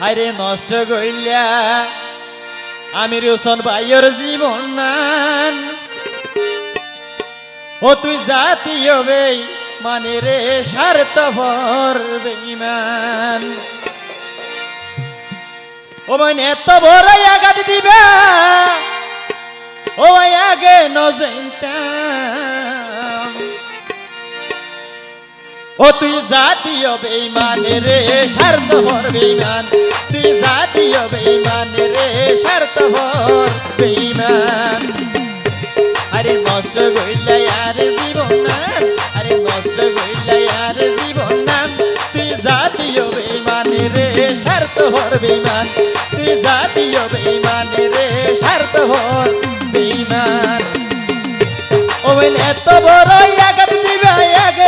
হাইরে নষ্ট কইলা, আমি রোশন ভাইয়ের জীবন নান। ও তুই জাতীয় বেই মানে রে স্বার্থপর বেইমান ও মানে এত বড় আঘাত দিবা, ও আগে নজইতাম ও তুই জাতীয় বেইমান রে স্বার্থপর বেইমান। তুই জাতীয় বেইমান রে স্বার্থপর বেইমান। আরে নষ্ট গইলা আর জীবন নাম আরে নষ্ট গইলা আর জীবন নাম তুই জাতীয় বেইমান রে স্বার্থপর বেইমান। তুই জাতীয় বেইমান রে স্বার্থপর বেইমান। ওবেন এত বড় আঘাত দিবা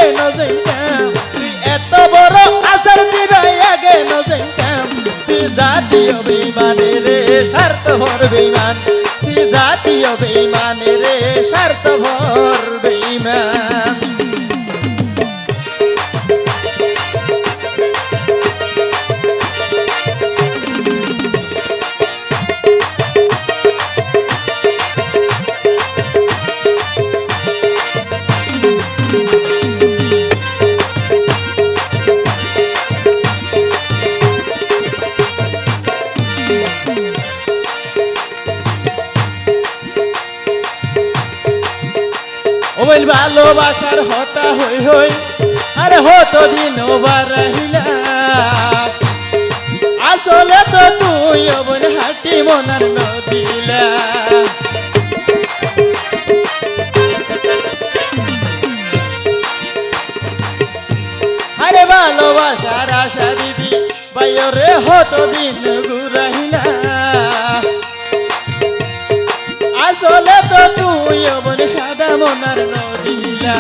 আগে নজাইতাম তুই এত বড় আসার দিবা আগে নজাইতাম তুই জাতীয় বেইমানে রে, স্বার্থপর বেইমান। তুই জাতীয় বেইমানে রে, স্বার্থপর। ওই ভালোবাসার হতা হই হই, আরে হতো দিন রহিলা। আসলে তো তুই অবন হাটি মনার নদিলা আরে ভালোবাসার আশা দিদি হতো দিন আসলে তো তুই মনার নদিলা?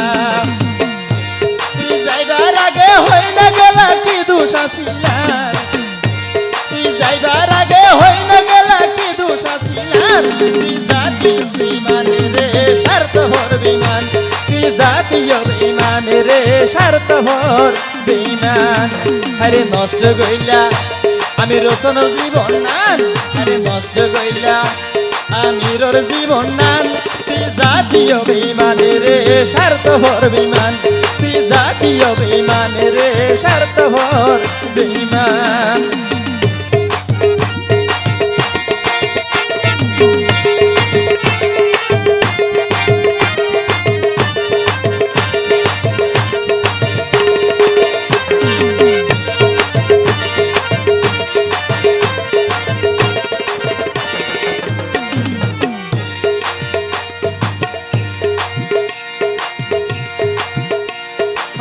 তুই যাইবার আগে হই না গেলা কি দুষাছিলার তুই যাইবার আগে হই না গেলা কি দুষাছিলার তুই জাতীয় বিমান রে, স্বার্থপর বিমান তুই জাতীয় বিমান রে আরে নষ্ট গইলা আমি রচন জীবন নান আরে নষ্ট গইলা আমিরর জীবন নান তুই জাতীয় বিমানে রে স্বার্থপর বিমান তুই জাতীয় বিমানে রে স্বার্থপর বিমান।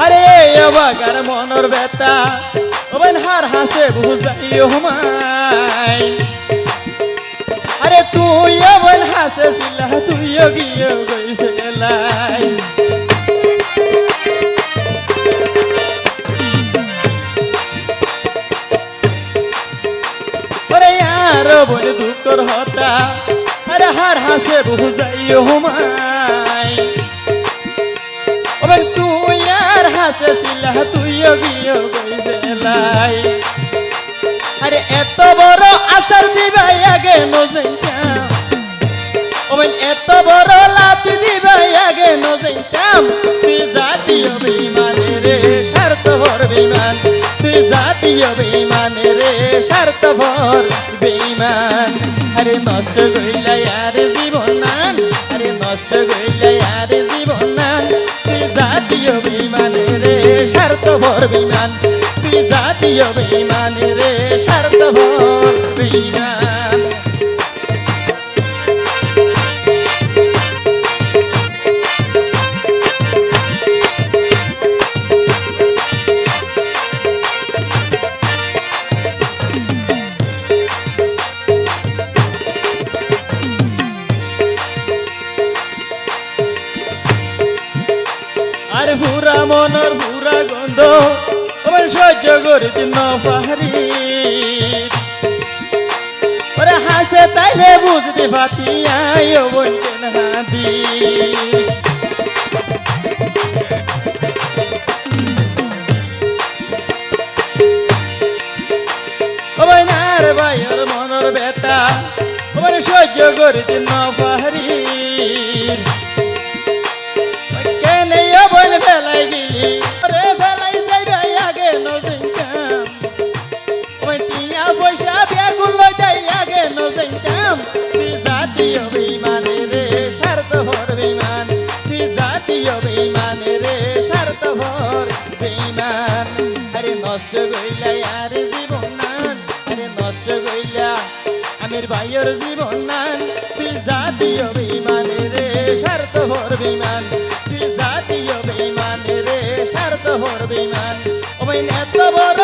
আরে অবাগার মনর বেতা ওবেন হার হাসে বুঝাইও মাই। আরে, তুই ওবেন হাসে সিলা তুইও গিয়ে গই ফেলাই আর বল দুঃখর হতা। আরে, হার হাসে বুঝাইও মাই। ওবে তুই আর এত বড় আসার দিবাই আগে নজাইতাম ওবে এত বড় লাতি দিবাই আগে নজাইতাম তুই জাতীয় বিমানে রে স্বার্থপর বিমান তুই জাতীয় বিমানে রে স্বার্থপর বিমান আরে নষ্ট গইলা আর জীবন আরে নষ্ট গইলা স্বার্থপর বিমান তুই জাতীয় বিমানে রে স্বার্থপর বিমান। আর করিতে ন পাহাড়ি। ওরে হাসে তাইলে বুঝতে পাতি আয় ভাই না ভাইয়ের মনের ব্যথা, ওরে সহ্য করিতে না জাতীয় বেইমানে রে স্বার্থ ভর বেইমান জাতীয় বেইমানে রে স্বার্থ ভর বেইমান আরে নষ্ট গইলা আর জীবন নান। আরে নষ্ট গইলা আমির ভাইয়ের জীবন নান। জাতীয় বেইমানে রে স্বার্থ ভর বেইমান তুই জাতীয় বেইমানে রে স্বার্থ ভর বেইমান ওই এত বড়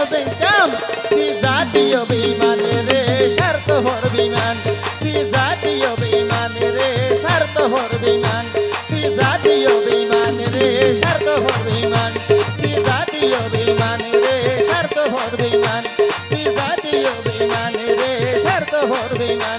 নজাইতাম তুই জাতীয় বেইমানে রে স্বার্থ হর বিমান? তুই জাতীয় বিমান রে স্বার্থ হর বিমান? তুই জাতীয় বেইমানে রে স্বার্থ হর বিমান? তুই জাতীয় বেইমানে রে স্বার্থ হর বিমান? তুই জাতীয় বেইমানে রে স্বার্থ হর বেইমান